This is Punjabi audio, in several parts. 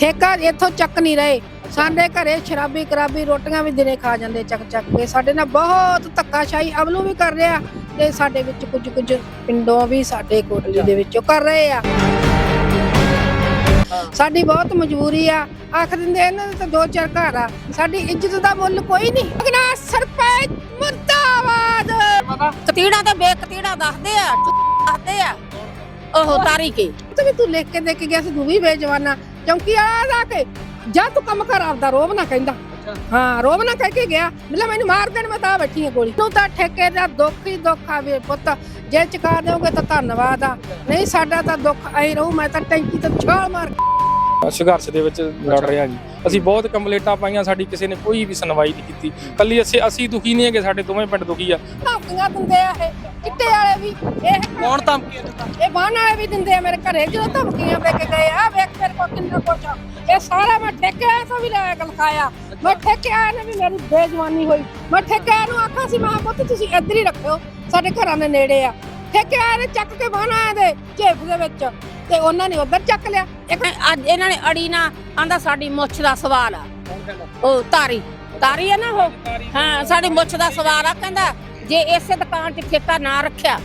ਠੇਕਾ ਇੱਥੋਂ ਚੱਕ ਨਹੀਂ ਰਹੇ। ਸਾਡੇ ਘਰੇ ਸ਼ਰਾਬੀ ਕਰਾਬੀ ਰੋਟੀਆਂ ਵੀ ਦਿਨੇ ਖਾ ਜਾਂਦੇ ਚੱਕ ਚੱਕ ਕੇ। ਸਾਡੇ ਨਾਲ ਬਹੁਤ ਧੱਕਾਸ਼ਾਹੀ ਅਮਲੂ ਵੀ ਕਰ ਰਿਹਾ ਤੇ ਸਾਡੇ ਵਿੱਚ ਕੁਝ ਕੁਝ ਪਿੰਡੋਂ ਵੀ ਸਾਡੇ ਕੋਟਲੀ ਦੇ ਵਿੱਚੋਂ ਕਰ ਰਹੇ ਆ। ਸਾਡੀ ਬਹੁਤ ਮਜਬੂਰੀ ਆ। ਆਖ ਦਿੰਦੇ ਇਹਨਾਂ ਦੇ ਤਾਂ ਦੋ ਚਾਰ ਘਰ ਆ। ਸਾਡੀ ਇੱਜ਼ਤ ਦਾ ਮੁੱਲ ਕੋਈ ਨਹੀਂ। ਅਗਨਾ ਸਰਪੰਚ ਮੁਰਦਾਬਾਦ। ਕਤੀੜਾ ਤੇ ਬੇਕਤੀੜਾ ਦੱਸਦੇ ਆ ਦੱਸਦੇ ਆ। ਉਹ ਤਾਰੀ ਕੇ ਤੇ ਵੀ ਤੂੰ ਲਿਖ ਕੇ ਦੇ ਕੇ ਗਿਆ ਸੀ, ਤੂੰ ਵੀ ਬੇਜਵਾਨਾ ਚੌਂਕੀ ਵਾਲਾ ਜਾ ਕੇ ਜਾ ਤੂੰ ਕੰਮ ਕਰ ਆਪਦਾ ਰੋਬ ਨਾ ਕਹਿੰਦਾ। ਹਾਂ ਰੋਬ ਨਾ ਕਹਿ ਕੇ ਗਿਆ। ਮਿਲਾ ਮੈਨੂੰ ਮਾਰ ਦੇਣ ਮੈਂ ਤਾਂ ਬੈਠੀ ਆ ਗੋਲੀ। ਨੂੰ ਤਾਂ ਠੇਕੇ ਦਾ ਦੁੱਖ ਹੀ ਦੁੱਖ ਆ ਵੀ ਪੁੱਤ। ਜੇ ਚੁਕਾ ਦਿਓਗੇ ਤਾਂ ਧੰਨਵਾਦ ਆ। ਨਹੀਂ ਸਾਡਾ ਤਾਂ ਦੁੱਖ ਐ ਰਹੂ ਮੈਂ ਤਾਂ ਟੈਂਕੀ ਤੇ ਛਾਲ ਮਾਰ ਸੰਘਰਸ਼ ਦੇ ਵਿੱਚ ਲੜ ਰਹੇ ਹਾਂ ਜੀ। ਅਸੀਂ ਬਹੁਤ ਕੰਪਲੇਂਟਾਂ ਪਾਈਆਂ ਸਾਡੀ ਕਿਸੇ ਨੇ ਕੋਈ ਵੀ ਸੁਣਵਾਈ ਨਹੀਂ ਕੀਤੀ। ਕੱਲੀ ਅਸੀਂ ਅਸੀਂ ਦੁਖੀ ਨਹੀਂ ਹੈਗੇ ਸਾਡੇ ਦੋਵੇਂ ਪਿੰਡ ਦੁਖੀ ਆ। ਧਮਕੀਆਂ ਦਿੰਦੇ ਆ ਇਹ ਚਿੱਟੇ ਵਾਲੇ ਵੀ ਇਹ ਕੌਣ ਧਮਕੀ ਦਿੰਦਾ? ਇਹ ਬਾਣ ਵਾਲੇ ਵੀ ਦਿੰਦੇ ਆ ਮੇਰੇ ਘਰੇ ਜਦੋਂ ਧਮਕੀਆਂ ਦੇ ਕੇ ਗਏ ਆ ਵੇਖ ਮੇਰੇ ਕੋਲ ਕਿੰਨਾ ਕੁਛ ਆ। ਇਹ ਸਾਰਾ ਮੈਂ ਠੇਕੇ ਤੋਂ ਵੀ ਲੈ ਕੇ ਲਿਖਾਇਆ। ਮੈਂ ਠੇਕੇ ਆਇਆ ਨੇ ਵੀ ਮੇਰੀ ਬੇਜਵਾਨੀ ਹੋਈ। ਮੈਂ ਠੇਕੇ ਨੂੰ ਆਖਿਆ ਸੀ ਮੈਂ ਪੁੱਤ ਤੁਸੀਂ ਇੱਧਰ ਹੀ ਰੱਖਿਓ ਸਾਡੇ ਘਰਾਂ ਦੇ ਨੇੜੇ ਆ। ਠੇਕੇ ਆਏ ਨੇ ਚੱਕ ਕੇ ਬਾਣ ਆਏ ਦੇ ਝੇਪ ਦੇ ਵਿੱਚ। ਤੇ ਉਹਨਾਂ ਨੇ ਉੱਧਰ ਚੱਕ ਲਿਆ। ਇੱਕ ਅੱਜ ਇਹਨਾਂ ਨੇ ਅੜੀ ਨਾ ਆਂਦਾ ਸਾਡੀ ਮੁੱਛ ਦਾ ਸਵਾਲ ਆ। ਉਹ ਤਾਰੀ ਤਾਰੀ ਆ ਨਾ ਉਹ। ਹਾਂ, ਸਾਡੀ ਮੁੱਛ ਦਾ ਸਵਾਲ ਆ, ਕਹਿੰਦਾ, ਜੇ ਇਸੇ ਦੁਕਾਨ 'ਚ ਠੇਕਾ ਨਾ ਰੱਖਿਆ।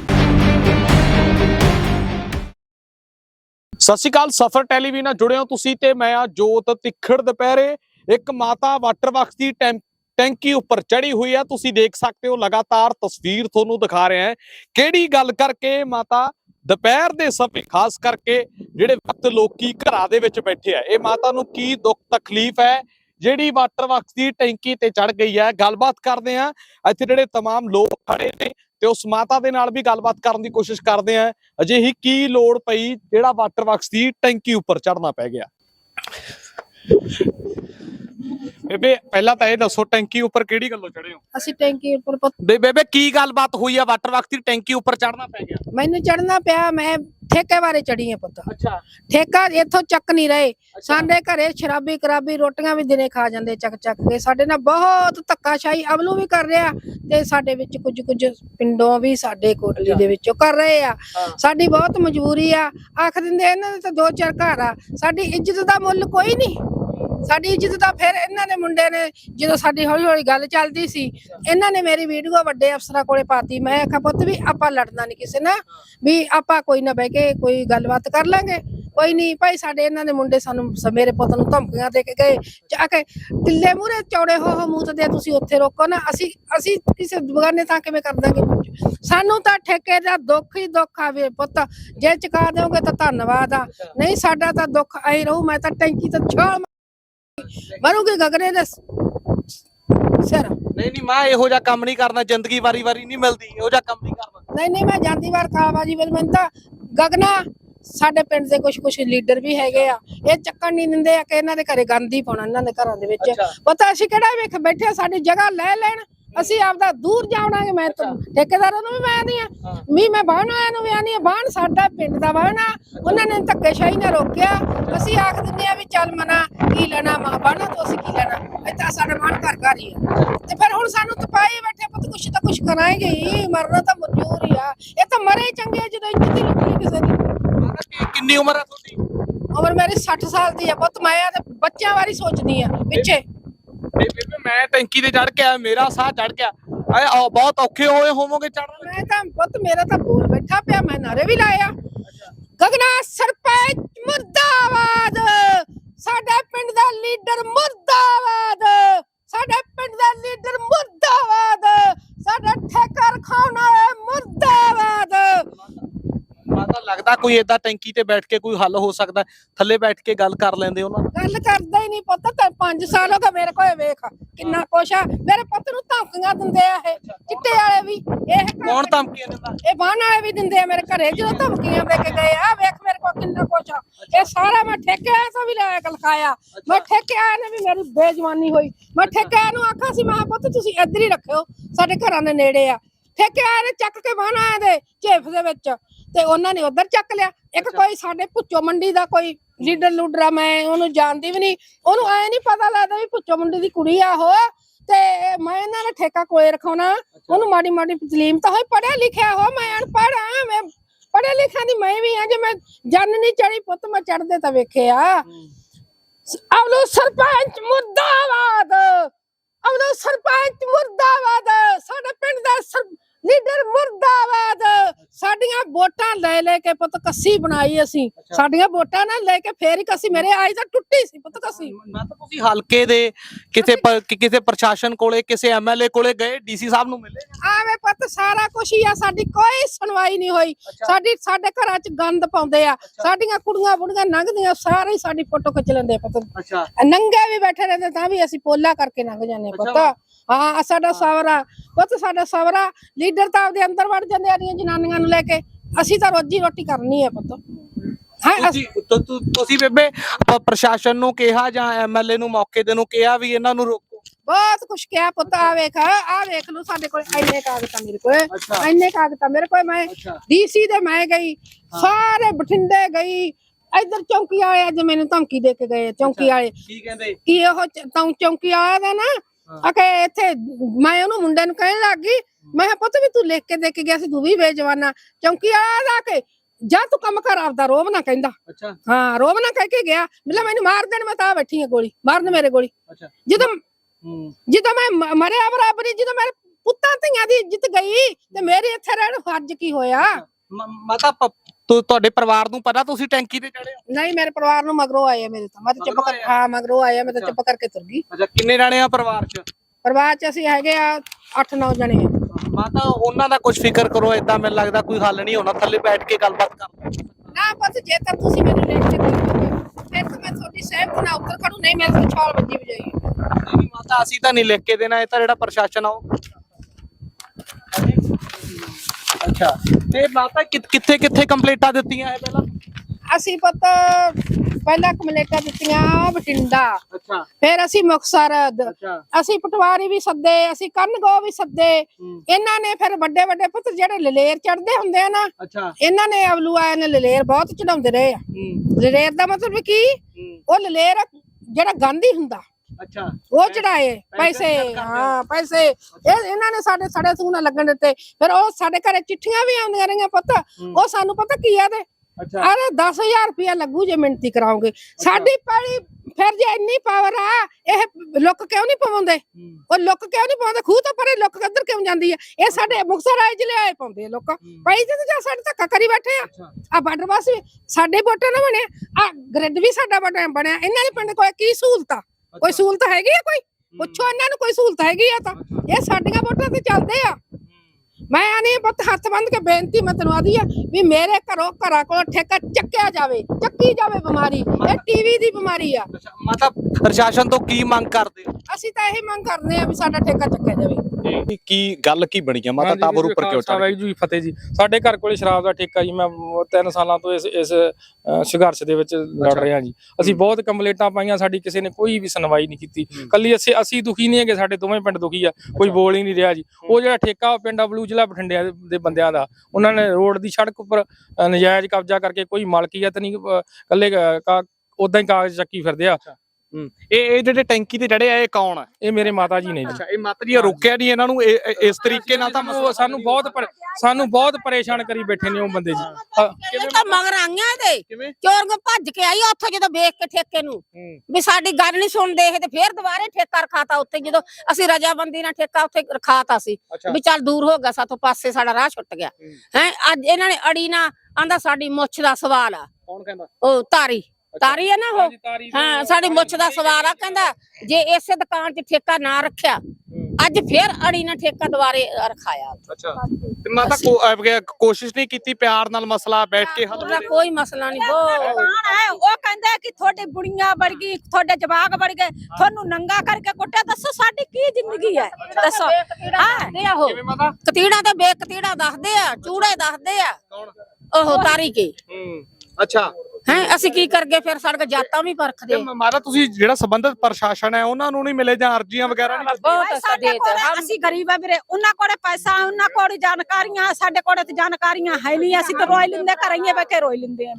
ਸਤਿ ਸ਼੍ਰੀ ਅਕਾਲ, ਸਫਰ ਟੈਲੀਵਿਜ਼ਨ ਨਾਲ ਜੁੜੇ ਹੋ ਤੁਸੀਂ ਤੇ ਮੈਂ ਆ ਜੋਤ ਤਿੱਖੜ ਦੁਪਹਿਰੇ। ਇੱਕ ਮਾਤਾ ਵਾਟਰ ਬਾਕਸ ਦੀ ਟੈਂ- ਟੈਂਕੀ ਉੱਪਰ ਚੜੀ ਹੋਈ ਆ। ਤੁਸੀਂ ਦੇਖ ਸਕਦੇ ਹੋ, ਲਗਾਤਾਰ ਤਸਵੀਰ ਤੁਹਾਨੂੰ ਦਿਖਾ ਰਿਹਾ ਹਾਂ। ਕਿਹੜੀ ਗੱਲ ਕਰਕੇ ਮਾਤਾ ਦੁਪਹਿਰ ਦੇ ਸਮੇਂ ਖਾਸ ਕਰਕੇ ਜਿਹੜੇ ਵਕਤ ਲੋਕੀ ਘਰਾਂ ਦੇ ਵਿੱਚ ਬੈਠੇ ਆ ਇਹ ਮਾਤਾ ਨੂੰ ਕੀ ਦੁੱਖ ਤਕਲੀਫ ਹੈ ਜਿਹੜੀ ਵਾਟਰ ਬਾਕਸ ਦੀ ਟੈਂਕੀ ਤੇ ਚੜ ਗਈ ਹੈ ਗੱਲਬਾਤ ਕਰਦੇ ਆ ਇੱਥੇ ਜਿਹੜੇ तमाम ਲੋਕ ਖੜੇ ਨੇ ਤੇ ਉਸ ਮਾਤਾ ਦੇ ਨਾਲ ਵੀ ਗੱਲਬਾਤ ਕਰਨ ਦੀ ਕੋਸ਼ਿਸ਼ ਕਰਦੇ ਆ ਅਜਿਹੀ ਕੀ ਲੋੜ ਪਈ ਜਿਹੜਾ ਵਾਟਰ ਬਾਕਸ ਦੀ ਟੈਂਕੀ ਉੱਪਰ ਚੜਨਾ ਪੈ ਗਿਆ ਬੇਬੇ ਪਹਿਲਾਂ ਤਾਂ ਇਹ ਦੱਸੋ ਟੈਂਕੀ ਉੱਪਰ ਕਿਹੜੀ ਗੱਲੋਂ ਚੜੇ ਹੋ? ਅਸੀਂ ਟੈਂਕੀ ਉੱਪਰ ਪੁੱਤ ਬੇ ਬੇਬੇ ਕੀ ਗੱਲਬਾਤ ਹੋਈ ਆ? ਵਾਟਰ ਦੀ ਟੈਂਕੀ ਉੱਪਰ ਚੜਨਾ ਪੈ ਗਿਆ। ਮੈਨੂੰ ਚੜਨਾ ਪਿਆ ਮੈਂ ਠੇਕੇ ਬਾਰੇ ਚੜੀ ਆ ਪੁੱਤ। ਅੱਛਾ। ਠੇਕਾ ਇੱਥੋਂ ਚੱਕ ਨਹੀਂ ਰਹੇ। ਸਾਡੇ ਘਰੇ ਸ਼ਰਾਬੀ ਕਰਾਬੀ ਰੋਟੀਆਂ ਵੀ ਦਿਨੇ ਖਾ ਜਾਂਦੇ ਚੱਕ ਚੱਕ ਕੇ। ਸਾਡੇ ਨਾਲ ਬਹੁਤ ਧੱਕਾਸ਼ਾਹੀ ਅਮਲੂ ਵੀ ਕਰ ਰਿਹਾ ਤੇ ਸਾਡੇ ਵਿੱਚ ਕੁਝ ਕੁਝ ਪਿੰਡੋਂ ਵੀ ਸਾਡੇ ਕੋਟਲੀ ਦੇ ਵਿੱਚੋਂ ਕਰ ਰਹੇ ਆ। ਹਾਂ। ਸਾਡੀ ਬਹੁਤ ਮਜਬੂਰੀ ਆ। ਆਖ ਦਿੰਦੇ ਇਹਨਾਂ ਦੇ ਤਾਂ ਦੋ ਚਾਰ ਘਰ ਆ। ਸਾਡੀ ਇੱਜ਼ਤ ਦਾ ਮੁੱਲ ਕੋਈ ਨਹੀਂ। ਸਾਡੀ ਇੱਜ਼ਤ ਦਾ ਫਿਰ ਇਹਨਾਂ ਦੇ ਮੁੰਡੇ ਨੇ, ਜਦੋਂ ਸਾਡੀ ਹੌਲੀ ਹੌਲੀ ਗੱਲ ਚੱਲਦੀ ਸੀ, ਇਹਨਾਂ ਨੇ ਮੇਰੀ ਵੀਡੀਓ ਵੱਡੇ ਅਫਸਰਾਂ ਕੋਲੇ ਪਾਤੀ। ਮੈਂ ਆਖਿਆ, ਪੁੱਤ ਵੀ ਆਪਾਂ ਲੜਨਾ ਨਹੀਂ ਕਿਸੇ ਨਾਲ, ਵੀ ਆਪਾਂ ਕੋਈ ਨਾ ਬਹਿ ਕੇ ਕੋਈ ਗੱਲਬਾਤ ਕਰ ਲਾਂਗੇ। ਕੋਈ ਨਹੀਂ ਭਾਈ ਸਾਡੇ ਇਹਨਾਂ ਦੇ ਮੁੰਡੇ ਸਾਨੂੰ ਸ- ਮੇਰੇ ਪੁੱਤ ਨੂੰ ਧਮਕੀਆਂ ਦੇ ਕੇ ਗਏ। ਜਾ ਕੇ ਟਿੱਲੇ ਮੂਰੇ ਚੌੜੇ ਹੋ ਹੋ ਮੂੰਹ ਤੇ ਤੁਸੀਂ ਉੱਥੇ ਰੋਕੋ ਨਾ, ਅਸੀਂ ਅਸੀਂ ਕਿਸੇ ਬਗਾਨੇ ਤਾਂ ਕਿਵੇਂ ਕਰ ਦਾਂਗੇ ਸਾਨੂੰ ਤਾਂ ਠੇਕੇ ਦਾ ਦੁੱਖ ਹੀ ਦੁੱਖ ਆ ਆਵੇ ਪੁੱਤ। ਜੇ ਚੁਕਾ ਦਿਓਗੇ ਤਾਂ ਧੰਨਵਾਦ ਆ। ਨਹੀਂ, ਸਾਡਾ ਤਾਂ ਦੁੱਖ ਐ ਰਹੂ, ਮੈਂ ਤਾਂ ਟੈਂਕੀ ਤੇ ਛਾਲ ਮਰੂਗੀ ਗਗਨੇ ਦੇ ਸਿਰ। ਨਹੀਂ ਨਹੀਂ ਮਾਂ ਇਹੋ ਜਿਹਾ ਕੰਮ ਨਹੀਂ ਕਰਨਾ ਜ਼ਿੰਦਗੀ ਵਾਰੀ ਵਾਰੀ ਨਹੀਂ ਮਿਲਦੀ ਇਹੋ ਜਿਹਾ ਕੰਮ ਨਹੀਂ ਕਰਨਾ। ਨਹੀਂ ਨਹੀਂ ਮੈਂ ਜਾਂਦੀ ਵਾਰ ਕਾਲਬਾਜੀ ਵਿੱਚ ਮੈਨੂੰ ਤਾਂ ਗਗਨਾ ਸਾਡੇ ਪਿੰਡ ਦੇ ਕੁਝ ਕੁਝ ਲੀਡਰ ਵੀ ਹੈਗੇ ਆ। ਇਹ ਚੱਕਣ ਨਹੀਂ ਦਿੰਦੇ ਆ ਕਿ ਇਹਨਾਂ ਦੇ ਘਰੇ ਗੰਦ ਹੀ ਪਾਉਣਾ ਇਹਨਾਂ ਦੇ ਘਰਾਂ ਦੇ ਵਿੱਚ। ਪਤਾ ਅਸੀਂ ਕਿਹੜਾ ਵੇਖ ਬੈਠੇ ਆ, ਸਾਡੀ ਜਗ੍ਹਾ ਲੈ ਲੈਣ। ਅਸੀਂ ਆਪਦਾ ਦੂਰ ਜਾਵਣਾਗੇ ਮੈਂ ਤਾਂ ਠੇਕੇਦਾਰਾਂ ਨੂੰ ਵੀ ਮੈਂ ਆਂਦੀ ਆ। ਵੀ ਮੈਂ ਬਾਣ ਆਇਆ ਨੂੰ ਵੀ ਆਂਦੀ ਆ ਸਾਡਾ ਪਿੰਡ ਦਾ ਬਾਣ ਆ। ਉਹਨਾਂ ਨੇ ਧੱਕੇਸ਼ਾਹੀ ਨਾਲ ਰੋਕਿਆ। ਅਸੀਂ ਆਖ ਦਿੰਦੇ ਆ ਵੀ ਚੱਲ ਮਨਾ ਕੀ ਲੈਣਾ ਮਾਂ ਬਾਣਾ ਤੋਂ ਅਸੀਂ ਕੀ ਲੈਣਾ? ਤਾਂ ਸਾਡਾ ਬਾਣ ਘਰ ਘਰ ਹੀ ਆ। ਤੇ ਫਿਰ ਹੁਣ ਸਾਨੂੰ ਤਪਾਈ ਬੈਠੇ ਪੁੱਤ ਕੁਛ ਤਾਂ ਕੁਛ ਕਰਾਂਗੇ ਹੀ। ਮਰਨਾ ਤਾਂ ਮਨਜ਼ੂਰ ਹੀ ਆ। ਇਹ ਤਾਂ ਮਰੇ ਚੰਗੇ ਆ ਜਦੋਂ ਇੱਜ਼ਤ ਹੀ ਲੁੱਟੀ ਕਿਸੇ ਦੀ। ਕਿੰਨੀ ਉਮਰ ਹੈ ਤੁਹਾਡੀ? ਉਮਰ ਮੇਰੀ 60 ਸਾਲ ਦੀ ਆ ਪੁੱਤ। ਮੈਂ ਤੇ ਬੱਚਿਆਂ ਵਾਰੀ ਸੋਚਦੀ ਆ। ਪਿੱਛੇ। ਨਹੀਂ ਬੇਬੇ ਮੈਂ ਟੈਂਕੀ ਤੇ ਚੜ ਕੇ ਆਇਆ ਮੇਰਾ ਸਾਹ ਚੜ ਗਿਆ। ਐ ਆ ਬਹੁਤ ਔਖੇ ਹੋਏ ਹੋਵੋਗੇ ਚੜਨ ਮੈਂ ਤਾਂ ਪੁੱਤ ਮੇਰਾ ਤਾਂ ਬੋਲ ਬੈਠਾ ਪਿਆ ਮੈਂ ਨਾਰੇ ਵੀ ਲਾਇਆ ਗਗਨਾ ਸਰਪੰਚ ਮੁਰਦਾਬਾਦ! ਸਾਡੇ ਪਿੰਡ ਦਾ ਲੀਡਰ ਮੁਰਦਾਬਾਦ ਸਾਡੇ ਪਿੰਡ ਦਾ ਲੀਡਰ ਮੁਰਦਾਬਾਦ ਸਾਡਾ ਠੇਕਾ ਰਖਾਉਣ ਵਾਲਾ ਮੁਰਦਾਬਾਦ ਮਾਤਾ ਲੱਗਦਾ ਕੋਈ ਏਦਾਂ ਟੈਂਕੀ ਤੇ ਬੈਠ ਕੇ ਕੋਈ ਹੱਲ ਹੋ ਸਕਦਾ ਥੱਲੇ ਬੈਠ ਕੇ ਗੱਲ ਕਰ ਲੈਂਦੇ ਉਹਨਾਂ ਨਾਲ? ਗੱਲ ਕਰਦਾ ਹੀ ਨਹੀਂ ਪੁੱਤ ਤੇ 5 ਸਾਲ ਹੋ ਗਏ ਮੇਰੇ ਕੋਲ ਵੇਖ ਕਿੰਨਾ ਕੁਛ ਆ। ਮੇਰੇ ਪੁੱਤ ਨੂੰ ਧਮਕੀਆਂ ਦਿੰਦੇ ਆ ਇਹ ਚਿੱਟੇ ਵਾਲੇ ਵੀ ਇਹ ਕੌਣ ਧਮਕੀਆਂ ਦਿੰਦਾ? ਇਹ ਬਾਣ ਵਾਲੇ ਵੀ ਦਿੰਦੇ ਆ ਮੇਰੇ ਘਰੇ ਜਦੋਂ ਧਮਕੀਆਂ ਦੇ ਕੇ ਗਏ ਆ ਵੇਖ ਮੇਰੇ ਕੋਲ ਕਿੰਨਾ ਕੁਛ ਆ। ਇਹ ਸਾਰਾ ਮੈਂ ਠੇਕੇ ਤੋਂ ਵੀ ਲੈ ਕੇ ਲਿਖਾਇਆ। ਮੈਂ ਠੇਕੇ ਆਇਆ ਨੇ ਵੀ ਮੇਰੀ ਬੇਜਵਾਨੀ ਹੋਈ। ਮੈਂ ਠੇਕੇ ਨੂੰ ਆਖਿਆ ਸੀ ਮੈਂ ਪੁੱਤ ਤੁਸੀਂ ਇੱਧਰ ਹੀ ਰੱਖਿਓ ਸਾਡੇ ਘਰਾਂ ਦੇ ਨੇੜੇ ਆ। ਠੇਕੇ ਆਏ ਨੇ ਚੱਕ ਕੇ ਬਾਣ ਆਏ ਦੇ ਝੇਫ ਦੇ ਵਿੱਚ ਤੇ ਉਹਨਾਂ ਨੇ ਉੱਧਰ ਚੱਕ ਲਿਆ। ਇੱਕ ਕੋਈ ਸਾਡੇ ਭੁੱਚੋ ਮੰਡੀ ਦਾ ਕੋਈ ਲੀਡਰ ਲੂਡਰ ਮੈਂ ਉਹਨੂੰ ਜਾਣਦੀ ਵੀ ਨਹੀਂ। ਉਹਨੂੰ ਐ ਨਹੀਂ ਪਤਾ ਲੱਗਦਾ ਵੀ ਭੁੱਚੋ ਮੰਡੀ ਦੀ ਕੁੜੀ ਆ ਉਹ। ਤੇ ਮੈਂ ਇਹਨਾਂ ਨੇ ਠੇਕਾ ਕੋਲੇ ਰਖਾਉਣਾ। ਉਹਨੂੰ ਮਾੜੀ ਮਾੜੀ ਤਲੀਮ ਤਾਂ ਹੋਈ ਪੜਿਆ ਲਿਖਿਆ ਹੋ ਮੈਂ ਅਨਪੜ੍ਹ ਆ ਮੈਂ ਪੜਿਆ ਲਿਖਿਆ ਦੀ ਮੈਂ ਵੀ ਆ ਜੇ ਮੈਂ ਜਨ ਨਹੀਂ ਚੜੀ ਪੁੱਤ ਮੈਂ ਚੜਦੇ ਤਾਂ ਵੇਖਿਆ ਅਵਲੋ ਸਰਪੰਚ ਮੁਰਦਾਬਾਦ ਅਵਲੋ ਸਰਪੰਚ ਮੁਰਦਾਬਾਦ ਸਾਡੇ ਪਿੰਡ ਦਾ ਲੀਡਰ ਮੁਰਦਾਬਾਦ। ਸਾਡੀਆਂ ਵੋਟਾਂ ਲੈ ਲੈ ਕੇ ਪੁੱਤ ਕੱਸੀ ਬਣਾਈ ਅਸੀਂ। ਸਾਡੀਆਂ ਵੋਟਾਂ ਨਾਲ ਲੈ ਕੇ ਫੇਰ ਹੀ ਕੱਸੀ। ਮੇਰੇ ਆਈ ਤਾਂ ਟੁੱਟੀ ਸੀ ਪੁੱਤ ਕੱਸੀ। ਨਾ ਤਾਂ ਤੁਸੀਂ ਹਲਕੇ ਦੇ ਕਿਸੇ ਕਿਸੇ ਪ੍ਰਸ਼ਾਸਨ ਕੋਲੇ ਕਿਸੇ ਐਮਐਲਏ ਕੋਲੇ ਗਏ ਡੀਸੀ ਸਾਹਿਬ ਨੂੰ ਮਿਲੇ? ਆਵੇ ਪੁੱਤ ਸਾਰਾ ਕੁਝ ਹੀ ਆ। ਸਾਡੀ ਕੋਈ ਸੁਣਵਾਈ ਨਹੀਂ ਹੋਈ। ਸਾਡੀ ਸਾਡੇ ਘਰਾਂ 'ਚ ਗੰਦ ਪਾਉਂਦੇ ਆ। ਸਾਡੀਆਂ ਕੁੜੀਆਂ ਬੁੜੀਆਂ ਲੰਘਦੀਆਂ ਸਾਰੇ ਹੀ ਸਾਡੀ ਫੋਟੋ ਖਿੱਚ ਲੈਂਦੇ ਪੁੱਤ। ਅੱਛਾ। ਨੰਗੇ ਵੀ ਬੈਠੇ ਰਹਿੰਦੇ ਤਾਂ ਵੀ ਅਸੀਂ ਪੋਲਾ ਕਰਕੇ ਲੰਘ ਜਾਂਦੇ ਪੁੱਤ। ਹਾਂ ਸਾਡਾ ਸਵਰਾ। ਪੁੱਤ ਸਾਡਾ ਸਵਰਾ। ਲੀਡਰ ਤਾਂ ਆਪਦੇ ਅੰਦਰ ਵੜ ਜਾਂਦੇ ਆ ਦੀਆਂ ਜਨਾਨੀਆਂ ਨੂੰ ਲੈ ਕੇ। ਅਸੀਂ ਤਾਂ ਰੋਜੀ ਰੋਟੀ ਕਰਨੀ ਹੈ ਪੁੱਤ ਤੁਸੀਂ ਬੇਬੇ ਪ੍ਰਸ਼ਾਸਨ ਨੂੰ ਕਿਹਾ ਜਾਂ ਐਮਐਲਏ ਨੂੰ ਮੌਕੇ ਦੇ ਨੂੰ ਕਿਹਾ ਵੀ ਇਹਨਾਂ ਨੂੰ ਰੋਕੋ। ਬਹੁਤ ਕੁਛ ਕਿਹਾ ਪੁੱਤ ਆ ਵੇਖ ਆ ਵੇਖ ਲਓ ਸਾਡੇ ਕੋਲ ਇੰਨੇ ਕਾਗਜ਼ ਮੇਰੇ ਕੋਲ। ਇੰਨੇ ਕਾਗਜ਼ ਮੇਰੇ ਕੋਲ ਮੈਂ ਡੀਸੀ ਦੇ ਮੈਂ ਗਈ ਸਾਰੇ ਬਠਿੰਡੇ ਗਈ। ਇੱਧਰ ਚੌਂਕੀ ਵਾਲੇ ਅੱਜ ਮੈਨੂੰ ਧਮਕੀ ਦੇ ਕੇ ਗਏ ਚੌਂਕੀ ਵਾਲੇ। ਕੀ ਕਹਿੰਦੇ? ਕੀ ਉਹ ਤਾਂ ਚੌਂਕੀ ਵਾਲਾ ਦਾ ਨਾ ਆ ਕੇ ਇੱਥੇ ਮੈਂ ਉਹਨੂੰ ਮੁੰਡੇ ਨੂੰ ਕਹਿਣ ਲੱਗ ਗਈ ਮੈਂ ਕਿਹਾ ਪੁੱਤ ਵੀ ਤੂੰ ਲਿਖ ਕੇ ਦੇ ਕੇ ਗਿਆ ਸੀ ਤੂੰ ਵੀ ਬੇਜਵਾਨਾ। ਚੌਂਕੀ ਵਾਲਾ ਦਾ ਕੇ ਜਾ ਤੂੰ ਕੰਮ ਕਰ ਆਪਦਾ ਰੋਬ ਨਾ ਕਹਿੰਦਾ। ਅੱਛਾ। ਹਾਂ ਰੋਬ ਨਾ ਕਹਿ ਕੇ ਗਿਆ। ਮਿਲਾ ਮੈਨੂੰ ਮਾਰ ਦੇਣ ਮੈਂ ਤਾਂ ਆ ਬੈਠੀ ਆ ਗੋਲੀ ਮਾਰਨ ਮੇਰੇ ਗੋਲੀ। ਅੱਛਾ। ਜਦੋਂ ਜਦੋਂ ਮੈਂ ਮਰਿਆ ਬਰਾਬਰੀ ਜਦੋਂ ਮੇਰੇ ਪੁੱਤਾਂ ਧੀਆਂ ਦੀ ਇੱਜ਼ਤ ਗਈ ਤੇ ਮੇਰੇ ਇੱਥੇ ਰਹਿਣ ਫਰਜ਼ ਕੀ ਹੋਇਆ? ਮਾਤਾ ਤੁ- ਤੁਹਾਡੇ ਪਰਿਵਾਰ ਨੂੰ ਪਤਾ ਤੁਸੀਂ ਟੈਂਕੀ ਤੇ ਚੜੇ ਹੋ? ਨਹੀਂ ਮੇਰੇ ਪਰਿਵਾਰ ਨੂੰ ਮਗਰੋਂ ਆਏ ਆ ਮੇਰੇ ਤਾਂ। ਮੈਂ ਤਾਂ ਚੁੱਪ ਮਗਰੋਂ ਕਰ ਆਏ ਆ? ਹਾਂ ਮਗਰੋਂ ਆਏ ਆ ਮੈਂ ਤਾਂ। ਚੁੱਪ ਕਰਕੇ ਤੁਰ ਗਈ। ਅੱਛਾ ਕਿੰਨੇ ਜਾਣੇ ਆ ਪਰਿਵਾਰ 'ਚ? ਪਰਿਵਾਰ ਚ ਅਸੀਂ ਹੈਗੇ ਆ 8-9 ਜਣੇ ਆ। ਮਾਤਾ ਉਹਨਾਂ ਦਾ ਕੁਝ ਫਿਕਰ ਕਰੋ ਇਦਾਂ ਮੈਨੂੰ ਲੱਗਦਾ ਕੋਈ ਹੱਲ ਨਹੀਂ ਹੋਣਾ। ਥੱਲੇ ਬੈਠ ਕੇ ਗੱਲਬਾਤ ਕਰ ਨਾ ਪਤ ਜੇ ਤਾਂ ਤੁਸੀਂ ਮੈਨੂੰ ਲੈ ਕੇ ਦੇਵੋਗੇ ਫਿਰ ਤਾਂ ਮੈਂ ਤੁਹਾਡੀ ਸਹਿਮਤ ਨਾਲ ਉੱਤਰ ਖੜੂ ਨਹੀਂ ਮੈਂ ਤਾਂ ਛਾਲ ਵੱਜੀ ਵਜਾਈ ਨਹੀਂ ਮਾਤਾ ਅਸੀਂ ਤਾਂ ਨਹੀਂ ਲਿਖ ਕੇ ਦੇਣਾ ਇਹ ਤਾਂ ਜਿਹੜਾ ਪ੍ਰਸ਼ਾਸਨ ਆ ਉਹ ਅੱਛਾ। ਤੇ ਮਾਤਾ ਕਿ- ਕਿੱਥੇ ਕਿੱਥੇ ਕੰਪਲੀਟਾਂ ਦਿੱਤੀਆਂ ਇਹ ਪਹਿਲਾਂ? ਅਸੀਂ ਪੁੱਤ ਪਹਿਲਾਂ ਕਮਲੇਟਾ ਦਿੱਤੀਆਂ ਬਠਿੰਡਾ। ਅੱਛਾ। ਫਿਰ ਅਸੀਂ ਅੱਛਾ। ਪਟਵਾਰੀ ਵੀ ਸੱਦੇ ਅਸੀਂ ਕੰਨਗੋ ਵੀ ਸੱਦੇ। ਹੂੰ, ਇਹਨਾਂ ਨੇ ਫਿਰ ਵੱਡੇ ਵੱਡੇ ਪੁੱਤ ਜਿਹੜੇ ਲਲੇਰ ਚੜਦੇ ਹੁੰਦੇ ਆ ਨਾ ਅੱਛਾ। ਇਹਨਾਂ ਨੇ ਅਵਲੂ ਆਏ ਨੇ ਲਲੇਰ ਬਹੁਤ ਚੜਾਉਂਦੇ ਰਹੇ ਆ। ਹੂੰ, ਲਲੇਰ ਦਾ ਮਤਲਬ ਕੀ? ਹੂੰ, ਉਹ ਲਲੇਰ ਜਿਹੜਾ ਗਾਂਧੀ ਹੁੰਦਾ। ਅੱਛਾ। ਉਹ ਚੜਾਏ ਪੈਸੇ ਹਾਂ। ਪੈਸੇ। ਇਹ ਇਹਨਾਂ ਨੇ ਸਾਡੇ ਸੜੇ ਸੂਨਾ ਲੱਗਣ ਦਿੱਤੇ। ਫਿਰ ਉਹ ਸਾਡੇ ਘਰੇ ਚਿੱਠੀਆਂ ਵੀ ਆਉਂਦੀਆਂ ਰਹੀਆਂ ਪੁੱਤ। ਉਹ ਸਾਨੂੰ ਪਤਾ ਕੀ ਆ ਤੇ? ਅੱਛਾ। ਅਰੇ 10000 ਰੁਪਇਆ ਲੱਗੂ ਜੇ ਮਿਹਨਤੀ ਕਰਾਓਗੇ। ਸਾਡੀ ਪਾਲੀ ਫਿਰ ਜੇ ਇੰਨੀ ਪਾਵਰ ਆ ਇਹ ਲੁੱਕ ਕਿਉਂ ਨਹੀਂ ਪਵਾਉਂਦੇ? ਉਹ ਲੁੱਕ ਕਿਉਂ ਨਹੀਂ ਪਾਉਂਦੇ ਖੂਹ ਤੋਂ ਪਰੇ ਲੁੱਕ ਕਿੱਧਰ ਕਿਉਂ ਜਾਂਦੀ ਆ? ਇਹ ਸਾਡੇ ਮੁਕਤਸਰ ਆਏ ਜ਼ਿਲ੍ਹੇ ਆਏ ਪਾਉਂਦੇ ਲੋਕ। ਭਾਈ ਜੀ ਜਾਂ ਸਾਡੇ ਧੱਕਾ ਕਰੀ ਬੈਠੇ ਆ। ਆ ਬਾਰਡਰ ਵੀ ਸਾਡੇ ਵੋਟਾਂ ਨਾ ਬਣੇ ਆ ਗ੍ਰਿਡ ਵੀ ਸਾਡਾ ਬਣਿਆ ਇਹਨਾਂ ਦੇ ਪਿੰਡ ਕੋਈ ਕੀ ਸਹੂਲਤ? ਕੋਈ ਸਹੂਲਤ ਹੈਗੀ ਆ ਕੋਈ? ਪੁੱਛੋ ਇਹਨਾਂ ਨੂੰ ਕੋਈ ਸਹੂਲਤ ਹੈਗੀ ਆ ਤਾਂ। ਇਹ ਸਾਡੀਆਂ ਵੋਟਾਂ ਤੇ ਚੱਲਦੇ ਆ। ਮੈਂ ਆਨੀ ਪੁੱਤ ਹੱਥ ਬੰਨ ਕੇ ਬੇਨਤੀ ਮੈਂ ਤੈਨੂੰ ਆਦੀ ਆ ਵੀ ਮੇਰੇ ਘਰੋਂ ਘਰਾਂ ਕੋਲ ਠੇਕਾ ਚੱਕਿਆ ਜਾਵੇ ਚੱਕੀ ਜਾਵੇ ਬਿਮਾਰੀ। ਇਹ ਟੀਵੀ ਦੀ ਬਿਮਾਰੀ ਆ। ਮਾਤਾ ਪ੍ਰਸ਼ਾਸਨ ਤੋਂ ਕੀ ਮੰਗ ਕਰਦੇ ਹੋ? ਅਸੀਂ ਤਾਂ ਇਹੀ ਮੰਗ ਕਰਨੇ ਆ ਵੀ ਸਾਡਾ ਠੇਕਾ ਚੱਕਿਆ ਜਾਵੇ। ਕੀ- ਕੀ ਗੱਲ ਕੀ ਬਣੀ ਆ? ਮਾਤਾ ਟਾਵਰ ਉੱਪਰ ਕਿਉਂ ਚੜ੍ਹ ਵਾਹਿਗੁਰੂ ਜੀ ਫਤਿਹ ਜੀ। ਸਾਡੇ ਘਰ ਕੋਲੇ ਸ਼ਰਾਬ ਦਾ ਠੇਕਾ ਜੀ ਮੈਂ 3 ਸਾਲਾਂ ਤੋਂ ਇਸ ਇਸ ਸੰਘਰਸ਼ ਦੇ ਵਿੱਚ ਲੜ ਰਿਹਾ ਜੀ। ਅਸੀਂ ਬਹੁਤ ਕੰਪਲੇਂਟਾਂ ਪਾਈਆਂ ਸਾਡੀ ਕਿਸੇ ਨੇ ਕੋਈ ਵੀ ਸੁਣਵਾਈ ਨਹੀਂ ਕੀਤੀ। ਕੱਲੀ ਅਸੀਂ ਅਸੀਂ ਦੁਖੀ ਨਹੀਂ ਹੈਗੇ ਸਾਡੇ ਦੋਵੇਂ ਪਿੰਡ ਦੁਖੀ ਆ। ਕੋਈ ਬੋਲ ਹੀ ਨਹੀਂ ਰਿਹਾ ਜੀ। ਉਹ ਜਿਹੜਾ ਠੇਕਾ ਉਹ ਪਿੰਡ ਬਲੂ ਜ਼ਿਲ੍ਹਾ ਬਠਿੰਡੇ ਦੇ- ਬੰਦਿਆਂ ਦਾ। ਉਹਨਾਂ ਨੇ ਰੋਡ ਦੀ ਸੜਕ ਉੱਪਰ ਨਜਾਇਜ਼ ਕਬਜ਼ਾ ਕਰਕੇ ਕੋਈ ਮਾਲਕੀਅਤ ਨਹੀਂ ਅ, ਕੱਲੇ ਉਦਾਂ ਹੀ ਕਾਗਜ਼ ਚੱਕੀ ਫਿਰਦੇ ਆ। ਇਹ ਇਹ ਜਿਹੜੇ ਟੈਂਕੀ ਤੇ ਚੜੇ ਆ ਇਹ ਕੌਣ ਆ? ਇਹ ਮੇਰੇ ਮਾਤਾ ਜੀ ਨੇ ਜੀ। ਅੱਛਾ ਇਹ ਮਾਤਾ ਜੀ ਰੋਕਿਆ ਨਹੀਂ ਇਹਨਾਂ ਨੂੰ ਇਸ ਤਰੀਕੇ ਨਾਲ ਤਾਂ ਸਾਨੂੰ ਬਹੁਤ ਪਰ- ਸਾਨੂੰ ਬਹੁਤ ਪਰੇਸ਼ਾਨ ਕਰੀ ਬੈਠੇ ਨੇ ਉਹ ਬੰਦੇ ਜੀ। ਅ, ਇਹ ਤਾਂ ਮਗਰ ਆਈਆਂ ਕਿਵੇਂ? ਚੋਰ ਕੋ ਭੱਜ ਕੇ ਆਈ ਉੱਥੋਂ ਜਦੋਂ ਵੇਖ ਕੇ ਠੇਕੇ ਨੂੰ। ਹੂੰ। ਵੀ ਸਾਡੀ ਗੱਲ ਨਹੀਂ ਸੁਣਦੇ ਇਹ ਤੇ ਫੇਰ ਦੁਬਾਰੇ ਠੇਕਾ ਰਖਾਤਾ ਉੱਥੇ ਜਦੋਂ ਅਸੀਂ ਰਜਾਬੰਦੀ ਨਾਲ ਠੇਕਾ ਉੱਥੇ ਰਖਾਤਾ ਸੀ। ਅੱਛਾ। ਵੀ ਚੱਲ ਦੂਰ ਹੋ ਗਿਆ ਸਾਥੋਂ ਪਾਸੇ ਸਾਡਾ ਰਾਹ ਛੁੱਟ ਗਿਆ। ਹੂੰ। ਹੈ ਅੱਜ ਇਹਨਾਂ ਨੇ ਅੜੀ ਨਾ ਆਂਦਾ ਸਾਡੀ ਮੁੱਛ ਦਾ ਸਵਾਲ ਆ। ਕੌਣ ਕਹਿੰਦਾ? ਉਹ ਤਾਰੀ। ਤਾਰੀ ਹੈ ਨਾ ਉਹ? ਹਾਂਜੀ, ਤਾਰੀ ਦੇ- ਹਾਂ ਸਾਡੀ ਮੁੱਛ ਦਾ ਸਵਾਲ ਆ ਕਹਿੰਦਾ ਜੇ ਇਸੇ ਦੁਕਾਨ 'ਚ ਠੇਕਾ ਨਾ ਰੱਖਿਆ ਅੱਜ ਫੇਰ ਅੜੀ ਨਾਲ ਠੇਕਾ ਦੁਬਾਰੇ ਰਖਾਇਆ। ਅੱਛਾ। ਤੇ ਮਾਤਾ ਕੋ ਅਹ ਗਿਆ- ਕੋਸ਼ਿਸ਼ ਨਹੀਂ ਕੀਤੀ ਪਿਆਰ ਨਾਲ ਮਸਲਾ ਬੈਠ ਕੇ ਹੱਲ ਉਹਦਾ ਕੋਈ ਮਸਲਾ ਨਹੀਂ ਬੋ ਕੌਣ ਹੈ ਉਹ ਕਹਿੰਦਾ ਕਿ ਤੁਹਾਡੇ ਬੁੜੀਆਂ ਵੜ ਗਈ ਤੁਹਾਡੇ ਜਵਾਕ ਵੜ ਗਏ ਤੁਹਾਨੂੰ ਨੰਗਾ ਕਰਕੇ ਕੁੱਟਿਆ ਦੱਸੋ ਸਾਡੀ ਕੀ ਜ਼ਿੰਦਗੀ ਹੈ? ਦੱਸੋ। ਹਾਂ। ਆਹੋ ਕਿਵੇਂ ਮਾਤਾ? ਕਤੀੜਾ ਤੇ ਬੇਕਤੀੜਾ ਦੱਸਦੇ ਆ ਚੂੜੇ ਦੱਸਦੇ ਆ। ਕੌਣ? ਉਹ ਤਾਰੀ ਕੇ ਹੂੰ। ਅੱਛਾ। ਹੈ ਅਸੀਂ ਕੀ ਕਰਗੇ ਫਿਰ? ਸਾਡੇ ਜਾਤਾਂ ਵੀ ਪਰਖਦੇ। ਤੇ ਮਾਤਾ ਤੁਸੀਂ ਜਿਹੜਾ ਸੰਬੰਧਿਤ ਪ੍ਰਸ਼ਾਸਨ ਹੈ ਉਹਨਾਂ ਨੂੰ ਨਹੀਂ ਮਿਲੇ ਜਾਂ ਅਰਜ਼ੀਆਂ ਵਗੈਰਾ ਨਹੀਂ ਬਹੁਤ ਸਾਡੇ ਕੋਲ ਅਸੀਂ ਗਰੀਬ ਆ ਵੀਰੇ ਉਹਨਾਂ ਕੋਲੇ ਪੈਸਾ ਉਹਨਾਂ ਕੋਲ ਜਾਣਕਾਰੀਆਂ ਸਾਡੇ ਕੋਲੇ ਤੇ ਜਾਣਕਾਰੀਆਂ ਹੈ ਨਹੀਂ ਅਸੀਂ ਤਾਂ ਰੋਈ ਲਿੰਦੇ ਘਰਈਏ ਬੈਠੇ ਰੋਈ ਲਿੰਦੇ ਆ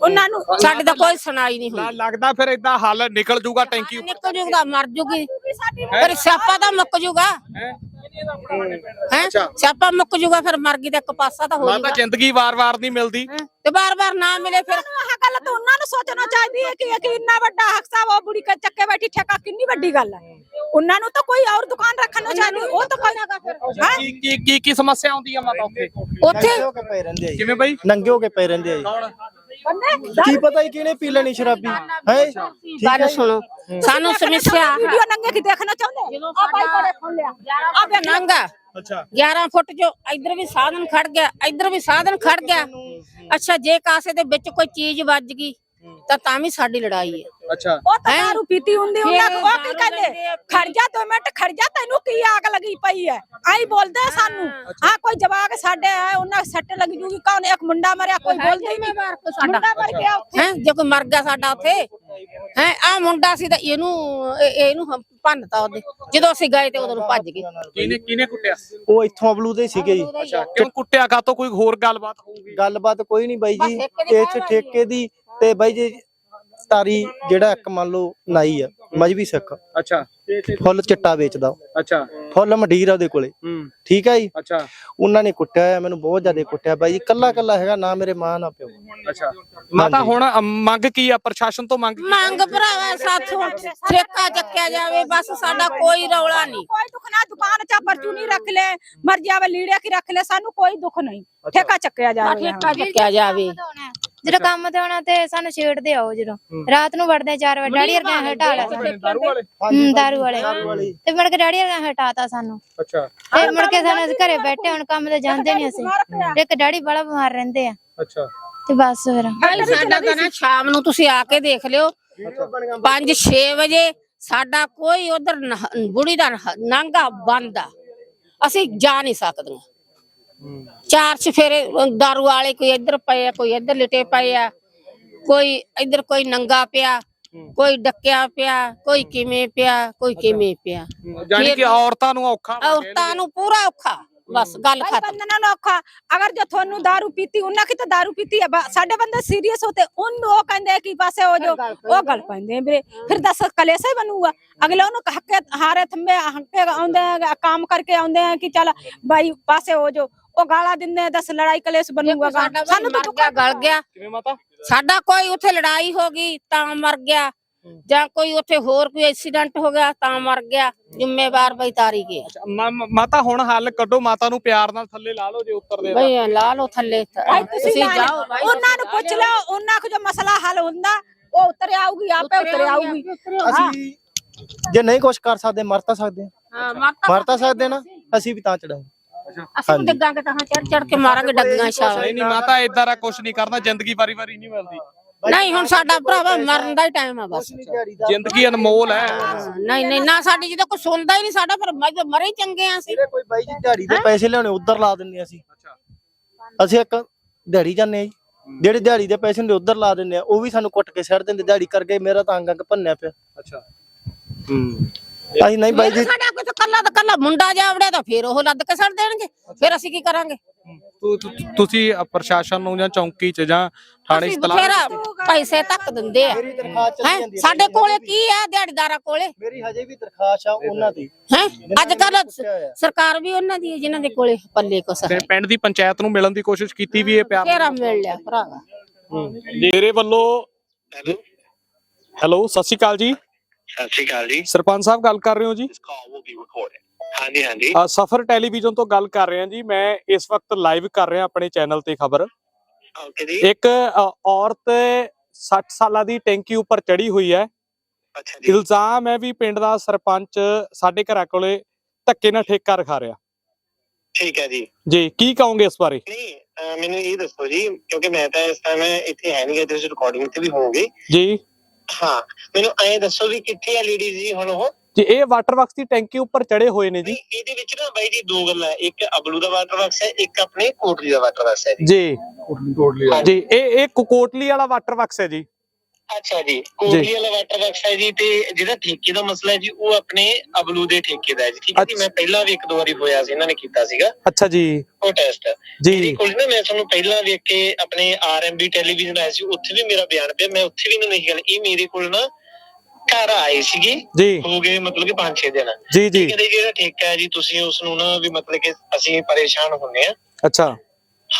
ਉਹਨਾਂ ਨੂੰ ਸਾਡੀ ਤਾਂ ਕੋਈ ਸੁਣਾਈ ਨਹੀਂ ਹੋਈ। ਲੱਗਦਾ ਫਿਰ ਇਦਾਂ ਹੱਲ ਨਿਕਲ ਜੂਗਾ ਟੈਂਕੀ ਨਿਕਲ ਜੂਗਾ ਮਰ ਜੂਗੀ। ਸਾਡੀ ਪਰ ਸਿਆਪਾ ਤਾਂ ਮੁੱਕ ਜੂਗਾ। ਹੈ? ਸਿਆਪਾ ਮੁੱਕ ਜੂਗਾ ਫਿਰ ਮਰ ਗਈ ਤਾਂ ਇੱਕ ਪਾਸਾ ਤਾਂ ਹੋ ਮਾਤਾ ਜੂਗਾ। ਜ਼ਿੰਦਗੀ ਵਾਰ-ਵਾਰ ਨਹੀਂ ਮਿਲਦੀ। ਹੈਂ? ਤੇ ਬਾਰ-ਬਾਰ ਨਾ ਮਿਲੇ ਫਿਰ ਆਹ ਗੱਲ ਤਾਂ ਉਹਨਾਂ ਨੂੰ ਸੋਚਣਾ ਚਾਹੀਦੀ ਹੈ ਕਿ ਇਹ ਕਿ ਇੰਨਾ ਵੱਡਾ ਹੱਕ ਸਾਹਿਬ ਉਹ ਬੁੜੀ ਕੇ ਚੱਕੇ ਬੈਠੀ ਠੇਕਾ ਕਿੰਨੀ ਵੱਡੀ ਗੱਲ ਹੈ। ਉਹਨਾਂ ਨੂੰ ਤਾਂ ਕੋਈ ਹੋਰ ਦੁਕਾਨ ਰੱਖਣ ਨੂੰ ਚਾਹੀਦੀ ਉਹ ਤਾਂ ਕੋਈ ਹੈਂ? ਕੀ ਕੀ ਕੀ ਕੀ ਸਮੱਸਿਆ ਆਉਂਦੀ ਆ ਮਾਤਾ ਉੱਥੇ? ਉੱਥੇ ਨੰਗੇ ਹੋ ਕੇ ਪਏ ਰਹਿੰਦੇ ਆ ਜੀ। ਕਿਵੇਂ ਬਈ? ਨੰਗੇ ਹੋ ਕੇ ਪਏ ਰਹਿੰਦੇ ਆ ਜੀ। ਕੌਣ? ਕੀ ਪਤਾ ਹੀ ਕਿਹਨੇ ਪੀ ਲੈਣੀ ਸ਼ਰਾਬੀ? ਹੈ? ਗੱਲ ਸੁਣੋ ਸਾਨੂੰ ਸਮੱਸਿਆ ਵੀਡੀਓ ਨੰਗੇ ਕੀ ਦੇਖਣਾ ਚਾਹੁੰਦੇ? ਆ ਬਾਈ ਕੋਲੇ ਫੋਨ ਲਿਆ। ਆ ਵੇਖ। ਨੰਗਾ। ਅੱਛਾ। 11 ਫੁੱਟ ਜੋ ਇੱਧਰ ਵੀ ਸਾਧਨ ਖੜ ਗਿਆ ਇੱਧਰ ਵੀ ਸਾਧਨ ਖੜ ਗਿਆ। ਅੱਛਾ ਜੇ ਕਾਸੇ ਦੇ ਵਿੱਚ ਕੋਈ ਚੀਜ਼ ਵੱਜ ਗਈ ਤਾਂ ਤਾਂ ਵੀ ਸਾਡੀ ਲੜਾਈ ਹੈ। ਅੱਛਾ। ਉਹ ਤਾਂ ਹੈਂ? ਦਾਰੂ ਪੀਤੀ ਹੁੰਦੀ ਉਹਨਾਂ ਫਿਰ ਨੂੰ ਉਹ ਕੀ ਦਾਰੂ ਕਹਿੰਦੇ? ਲੈਂਦੇ ਆ। ਖੜ ਜਾ ਦੋ ਮਿੰਟ ਖੜ ਜਾ ਤੈਨੂੰ ਕੀ ਆਗ ਲੱਗੀ ਪਈ ਹੈ ਆਈ ਬੋਲਦੇ ਆ ਸਾਨੂੰ। ਹਾਂ ਕੋਈ ਜਵਾਕ ਸਾਡੇ ਆ ਉਹਨਾਂ ਨੂੰ ਸੱਟ ਲੱਗ ਜੂਗੀ ਕੌਣ ਇੱਕ ਮੁੰਡਾ ਮਰਿਆ ਕੋਈ ਬੋਲਦਾ ਹੀ ਨਹੀਂ। ਸਾਡਾ। ਮੁੰਡਾ ਮਰ ਗਿਆ ਉੱਥੇ। ਹੈ ਜੇ ਕੋਈ ਮਰ ਗਿਆ ਸਾਡਾ ਉੱਥੇ। ਹੈ ਆ ਮੁੰਡਾ ਸੀ ਤਾਂ ਇਹਨੂੰ ਇਹ- ਇਹਨੂੰ ਹਮ ਭੰਨਤਾ ਉਹਦੇ। ਜਦੋਂ ਅਸੀਂ ਗਏ ਤੇ ਉਦੋਂ ਨੂੰ ਭੱਜ ਗਏ। ਕਿਹਨੇ ਕਿਹਨੇ ਕੁੱਟਿਆ? ਉਹ ਇੱਥੋਂ ਅਬਲੂ ਦੇ ਸੀਗੇ ਜੀ। ਅੱਛਾ ਕਿਉਂ ਕੁੱਟਿਆ? ਕਾ ਕੋਈ ਹੋਰ ਗੱਲਬਾਤ ਹੋਊਗੀ? ਗੱਲਬਾਤ ਕੋਈ ਨਹੀਂ ਬਾਈ ਜੀ। ਇਹ ਚ ਠੇਕੇ ਦੀ ਤੇ ਬਾਈ ਜੀ ਤਾਰੀ ਜਿਹੜਾ ਇੱਕ ਮੰਨ ਲਓ ਨਾਈ ਆ ਮਜਬੀ ਸਿੱਖ। ਅੱਛਾ। ਫੁੱਲ ਚਿੱਟਾ ਵੇਚਦਾ। ਅੱਛਾ। ਫੁੱਲ ਮੰਡੀਰ ਆ ਉਹਦੇ ਕੋਲੇ। ਹੂੰ। ਠੀਕ ਹੈ ਜੀ? ਅੱਛਾ। ਉਹਨਾਂ ਨੇ ਕੁੱਟਿਆ ਹੋਇਆ, ਮੈਨੂੰ ਬਹੁਤ ਜ਼ਿਆਦਾ ਕੁੱਟਿਆ। ਬਾਈ ਜੀ ਕੱਲਾ ਕੱਲਾ ਹੈਗਾ ਨਾ ਮੇਰੇ ਮਾਂ ਨਾ ਪਿਓ। ਅੱਛਾ। ਮਾਤਾ ਹੁਣ ਮੰਗ ਕੀ ਆ? ਪ੍ਰਸ਼ਾਸਨ ਤੋਂ ਮੰਗ ਕੀ ਆ? ਮੰਗ ਭਰਾਵਾ ਸਾਥੋਂ ਠੇਕਾ ਚੱਕਿਆ ਜਾਵੇ ਬਸ ਸਾਡਾ ਕੋਈ ਰੌਲਾ ਨਹੀਂ। ਕੋਈ ਦੁੱਖ ਨਾ ਦੁਕਾਨ ਚਾ ਪਰਚੂਨੀ ਰੱਖ ਲੈ ਮਰ ਜਾਵੇ ਲੀੜੇ ਕੀ ਰੱਖ ਲੈ ਸਾਨੂੰ ਕੋਈ ਦੁੱਖ ਨਹੀਂ। ਠੇਕਾ ਚੱਕਿਆ ਜਾਵੇ। ਠੇਕਾ ਚੱਕਿਆ ਜਾਵੇ। ਜਦੋਂ ਕੰਮ ਤੇ ਆਉਣਾ ਤੇ ਸਾਨੂੰ ਛੇੜਦੇ ਆਓ ਜਦੋਂ। ਰਾਤ ਨੂੰ ਵੜਦੇ 4 ਵਜੇ ਡੈਡੀ ਵਰਗਾ ਹਟਾ ਦਾਰੂ ਵਾਲੇ? ਹੂੰ ਦਾਰੂ ਵਾਲੇ। ਤੇ ਮੁੜ ਕੇ ਡੈਡੀ ਵਰਗਾ ਹਟਾਤਾ ਸਾਨੂੰ। ਅੱਛਾ। ਤੇ ਮੁੜ ਕੇ ਸਾਨੂੰ ਅਸੀਂ ਘਰੇ ਬੈਠੇ ਹੁਣ ਕੰਮ ਤੇ ਜਾਂਦੇ ਨਹੀਂ ਅਸੀਂ। ਇੱਕ ਡੈਡੀ ਬੜਾ ਬਿਮਾਰ ਰਹਿੰਦੇ ਆ। ਅੱਛਾ। ਤੇ ਬਸ ਫਿਰ। ਸਾਡਾ ਤਾਂ ਨਾ ਸ਼ਾਮ ਨੂੰ ਤੁਸੀਂ ਆ ਕੇ ਦੇਖ ਲਿਓ 5-6 ਵਜੇ ਸਾਡਾ ਕੋਈ ਉਧਰ ਬੁੜੀ ਦਾ ਨਾਂਗਾ ਬੰਦ ਆ। ਅਸੀਂ ਜਾ ਨਹੀਂ ਸਕਦੇ ਚਾਰ ਚਫੇਰੇ ਦਾਰੂ ਵਾਲੇ ਕੋਈ ਇੱਧਰ ਪਏ ਆ ਕੋਈ ਇੱਧਰ ਲਿਟੇ ਪਏ ਆ ਕੋਈ ਇੱਧਰ ਕੋਈ ਨੰਗਾ ਪਿਆ ਕੋਈ ਡੱਕਿਆ ਪਿਆ ਕੋਈ ਕਿਵੇਂ ਪਿਆ ਕੋਈ ਕਿਵੇਂ ਪਿਆ ਜਾਨੀ ਕਿ ਔਰਤਾਂ ਨੂੰ ਔਖਾ ਵਾ ਔਰਤਾਂ ਨੂੰ ਪੂਰਾ ਔਖਾ ਬਸ ਗੱਲ ਭਾਈ ਖਤਮ ਬੰਦਨਾ ਨੂੰ ਔਖਾ ਅਗਰ ਜੋ ਤੁਹਾਨੂੰ दारू ਪੀਤੀ ਉਹਨਾਂ ਕੀ ਤਾਂ दारू ਪੀਤੀ ਹੈ ਬਾ- ਸਾਡੇ ਬੰਦੇ ਸੀਰੀਅਸ ਹੋਤੇ ਉਹਨੂੰ ਉਹ ਕਹਿੰਦੇ ਕਿ ਬਸ ਉਹ ਜੋ ਉਹ ਗੱਲ ਪੈਂਦੇ ਆ ਵੀਰੇ ਫਿਰ ਦੱਸ ਕਲੇਸਾ ਹੀ ਬਣੂਗਾ ਅਗਲੇ ਉਹਨੂੰ ਹੱਕੇ ਹਾਰੇ ਥੰਬੇ ਹੱਕੇ ਆਉਂਦੇ ਆ ਕੰਮ ਕਰਕੇ ਆਉਂਦੇ ਆ ਕਿ ਚੱਲ ਬਾਈ ਪਾਸੇ ਹੋ ਜੋ ਉਹ ਗਾਲਾਂ ਦਿੰਦੇ ਦੱਸ ਲੜਾਈ ਕਲੇਸ਼ ਬਣੂਗਾ ਸਾਡਾ ਸਾਨੂੰ ਤਾਂ ਗਿਆ ਗਲ ਗਿਆ ਕਿਵੇਂ ਮਾਤਾ? ਸਾਡਾ ਕੋਈ ਉੱਥੇ ਲੜਾਈ ਹੋ ਗਈ ਤਾਂ ਮਰ ਗਿਆ। ਜਾਂ ਕੋਈ ਉੱਥੇ ਹੋਰ ਕੋਈ ਐਕਸੀਡੈਂਟ ਹੋ ਗਿਆ ਤਾਂ ਮਰ ਗਿਆ। ਜ਼ਿੰਮੇਵਾਰ ਬਈ ਤਾਰੀ ਗਿਆ ਮਾਤਾ ਹੁਣ ਹੱਲ ਕੱਢੋ ਮਾਤਾ ਨੂੰ ਪਿਆਰ ਨਾਲ ਥੱਲੇ ਲਾ ਲਓ ਜੇ ਉੱਤਰਦੇ। ਬਈ ਲਾ ਲਓ ਥੱਲੇ। ਤੁਸੀਂ ਜਾਓ ਉਹਨਾਂ ਨੂੰ ਪੁੱਛ ਲਓ ਉਹਨਾਂ ਕੋ ਜੋ ਮਸਲਾ ਹੱਲ ਹੁੰਦਾ ਉਹ ਉਤਰ ਆਊਗੀ ਆਪੇ ਉਤਰ ਆਊਗੀ ਅਸੀਂ ਜੇ ਨਹੀਂ ਕੁਝ ਕਰ ਸਕਦੇ ਮਰ ਤਾਂ ਸਕਦੇ ਹਾਂ। ਮਰ ਤਾਂ ਸਕਦੇ ਨਾ ਅਸੀਂ ਵੀ ਤਾਂ ਚੜਾਂਗੇ। ਅਸੀਂ ਵੀ ਡੱਗਾਂਗੇ ਤਾਂ ਚੜ ਚੜ ਕੇ ਮਾਰਾਂਗੇ ਡੱਗੀਆਂ ਸ਼ਾਵਾ ਨਹੀਂ ਨਹੀਂ ਮਾਤਾ ਇਦਾਂ ਦਾ ਕੁਝ ਨਹੀਂ ਕਰਨਾ ਜ਼ਿੰਦਗੀ ਵਾਰੀ ਵਾਰੀ ਨਹੀਂ ਮਿਲਦੀ। ਨਹੀਂ ਹੁਣ ਸਾਡਾ ਭਰਾਵਾ ਮਰਨ ਦਾ ਹੀ ਟਾਈਮ ਆ ਬਸ। ਜ਼ਿੰਦਗੀ ਅਨਮੋਲ ਹੈ। ਨਹੀਂ ਨਹੀਂ ਨਾ ਸਾਡੀ ਜਦੋਂ ਕੋਈ ਸੁਣਦਾ ਹੀ ਨਹੀਂ ਸਾਡਾ ਫਿਰ ਮ- ਮਰੇ ਹੀ ਚੰਗੇ ਆ ਅਸੀਂ। ਜਿਹੜੇ ਕੋਈ ਬਾਈ ਜੀ ਦਿਹਾੜੀ ਦੇ ਪੈਸੇ ਲਿਆਉਣੇ ਉਧਰ ਲਾ ਦਿੰਦੇ ਅਸੀਂ। ਅਸੀਂ ਇੱਕ ਦਿਹਾੜੀ ਜਾਂਦੇ ਆ ਜੀ। ਜਿਹੜੇ ਦਿਹਾੜੀ ਦੇ ਪੈਸੇ ਹੁੰਦੇ ਉਧਰ ਲਾ ਦਿੰਦੇ ਆ ਉਹ ਵੀ ਸਾਨੂੰ ਕੁੱਟ ਕੇ ਛੱਡ ਦਿੰਦੇ ਦਿਹਾੜੀ ਕਰਕੇ ਮੇਰਾ ਤਾਂ ਅੰਗ ਅੰਗ ਭੰਨਿਆ ਪਿਆ। ਅੱਛਾ। ਅਸੀਂ ਨਹੀਂ ਬਾਈ ਜੀ ਸਾਡਾ ਕੋਈ ਤਾਂ ਕੱਲਾ ਤਾਂ ਕੱਲਾ ਮੁੰਡਾ ਜਾਵੜਿਆ ਤਾਂ ਫਿਰ ਉਹ ਲੱਦ ਕੇ ਛੱਡ ਦੇਣਗੇ। ਫਿਰ ਅਸੀਂ ਕੀ ਕਰਾਂਗੇ? ਤੁ- ਤੁ- ਤੁਸੀਂ ਅ, ਪ੍ਰਸ਼ਾਸਨ ਨੂੰ ਜਾਂ ਚੌਂਕੀ 'ਚ ਜਾਂ ਥਾਣੇ ਅਸੀਂ ਸਤਲਾ ਬਥੇਰਾ ਪੈਸੇ ਤੱਕ ਦਿੰਦੇ ਆ। ਮੇਰੀ ਦਰਖਾਸਤ ਚਲੀ ਹੈ? ਜਾਂਦੀ ਹੈ ਸਾਡੇ ਕੋਲੇ ਕੀ ਆ ਦਿਹਾੜੀਦਾਰਾਂ ਕੋਲੇ? ਮੇਰੀ ਹਜੇ ਵੀ ਦਰਖਾਸਤ ਆ ਉਹਨਾਂ ਦੀ। ਹੈ? ਅੱਜ ਕੱਲ ਸਰਕਾਰ ਵੀ ਉਹਨਾਂ ਦੀ ਹੈ ਜਿਨ੍ਹਾਂ ਦੇ ਕੋਲੇ ਪੱਲੇ ਕੁਛ ਹੈ। ਤੇ ਪਿੰਡ ਦੀ ਪੰਚਾਇਤ ਨੂੰ ਮਿਲਣ ਦੀ ਕੋਸ਼ਿਸ਼ ਕੀਤੀ ਵੀ ਇਹ ਪਿਆਰ ਤੇਰਾ ਮਿਲ ਲਿਆ ਭਰਾਵਾ। ਮੇਰੇ ਵੱਲੋਂ ਹੈਲੋ ਸਤਿ ਸ਼੍ਰੀ ਅਕਾਲ ਜੀ। ਸਤਿ ਸ਼੍ਰੀ ਅਕਾਲ ਜੀ। ਸਰਪੰਚ ਸਾਹਿਬ ਗੱਲ ਕਰ ਰਹੇ ਹੋ ਜੀ? This call will be recorded ਹਾਂਜੀ ਹਾਂਜੀ। ਅ, ਸਫਰ ਟੈਲੀਵਿਜ਼ਨ ਤੋਂ ਗੱਲ ਕਰ ਰਹੇ ਹਾਂ ਜੀ। ਮੈਂ ਇਸ ਵਕਤ ਲਾਈਵ ਕਰ ਰਿਹਾ ਆਪਣੇ ਚੈਨਲ ਤੇ ਖਬਰ। ਓਕੇ ਜੀ। ਇੱਕ ਅ, ਔਰਤ 60 ਸਾਲਾਂ ਦੀ ਟੈਂਕੀ ਉੱਪਰ ਚੜੀ ਹੋਈ ਹੈ। ਅੱਛਾ ਜੀ। ਇਲਜ਼ਾਮ ਹੈ ਵੀ ਪਿੰਡ ਦਾ ਸਰਪੰਚ ਸਾਡੇ ਘਰਾਂ ਕੋਲੇ ਧੱਕੇ ਨਾਲ ਠੇਕਾ ਰਖਾ ਰਿਹਾ। ਠੀਕ ਹੈ ਜੀ। ਜੀ ਕੀ ਕਹੋਗੇ ਇਸ ਬਾਰੇ? ਨਹੀਂ ਅਹ ਮੈਨੂੰ ਇਹ ਦੱਸੋ ਜੀ ਕਿਉਂਕਿ ਮੈਂ ਤਾਂ ਇਸ ਟਾਈਮ ਇੱਥੇ ਹੈ ਨਹੀਂ ਗਾ ਤੁਸੀਂ ਰਿਕਾਰਡਿੰਗ ਤੇ ਵੀ ਹੋਵੋਗੇ ਜੀ। ਹਾਂ ਮੈਨੂੰ ਐਂ ਦੱਸੋ ਵੀ ਕਿੱਥੇ ਆ ਲੇਡੀਜ਼ ਜੀ ਹੁਣ ਉਹ? ਜੀ ਇਹ ਵਾਟਰ ਵਰਕਸ ਦੀ ਟੈਂਕੀ ਉੱਪਰ ਚੜੇ ਹੋਏ ਨੇ ਜੀ। ਇਹਦੇ ਵਿੱਚ ਨਾ ਬਾਈ ਜੀ ਦੋ ਗੱਲਾਂ ਹੈ। ਇੱਕ ਅਬਲੂ ਦਾ ਵਾਟਰ ਵਰਕਸ ਹੈ ਇੱਕ ਆਪਣੇ ਕੋਟਲੀ ਦਾ ਵਾਟਰ ਵਰਕਸ ਹੈ ਜੀ। ਜੀ। ਜੀ ਇਹ ਇਹ ਕੋਟਲੀ ਵਾਲਾ ਵਾਟਰ ਵਰਕਸ ਹੈ ਜੀ। ਅੱਛਾ ਜੀ ਕੋਟਲੀ ਵਾਲਾ ਵਾਟਰ ਵਰਕਸ ਹੈ ਜੀ ਤੇ ਜਿਹੜਾ ਠੇਕੇ ਦਾ ਮਸਲਾ ਹੈ ਜੀ ਉਹ ਆਪਣੇ ਅਬਲੂ ਦੇ ਠੇਕੇ ਦਾ ਹੈ ਜੀ ਠੀਕ ਹੈ ਜੀ। ਮੈਂ ਪਹਿਲਾਂ ਵੀ ਇੱਕ ਦੋ ਵਾਰੀ ਹੋਇਆ ਸੀ ਇਹਨਾਂ ਨੇ ਕੀਤਾ ਸੀਗਾ। ਅੱਛਾ ਜੀ। ਉਹ ਟੈਸਟ ਜੀ ਕੋਲ ਨਾ ਮੈਂ ਤੁਹਾਨੂੰ ਪਹਿਲਾਂ ਵੇਖ ਕੇ ਆਪਣੇ ਆਰਐਮਬੀ ਟੈਲੀਵਿਜ਼ਨ ਆਇਆ ਸੀ ਉੱਥੇ ਵੀ ਮੇਰਾ ਬਿਆਨ ਪਿਆ ਮੈਂ ਉੱਥੇ ਵੀ ਇਹਨਾਂ ਨੂੰ ਇਹੀ ਗੱਲ ਇਹ ਮੇਰੇ ਕੋਲ ਨਾ ਘਰ ਆਏ ਸੀਗੇ ਜੀ। ਹੋ ਗਏ ਮਤਲਬ ਕਿ 5-6 ਦਿਨ। ਜੀ ਜੀ। ਕਹਿੰਦੇ ਜਿਹੜਾ ਠੇਕਾ ਹੈ ਜੀ ਤੁਸੀਂ ਉਸ ਨੂੰ ਨਾ ਵੀ ਮਤਲਬ ਕਿ ਅਸੀਂ ਪਰੇਸ਼ਾਨ ਹੁੰਨੇ ਆ ਅੱਛਾ।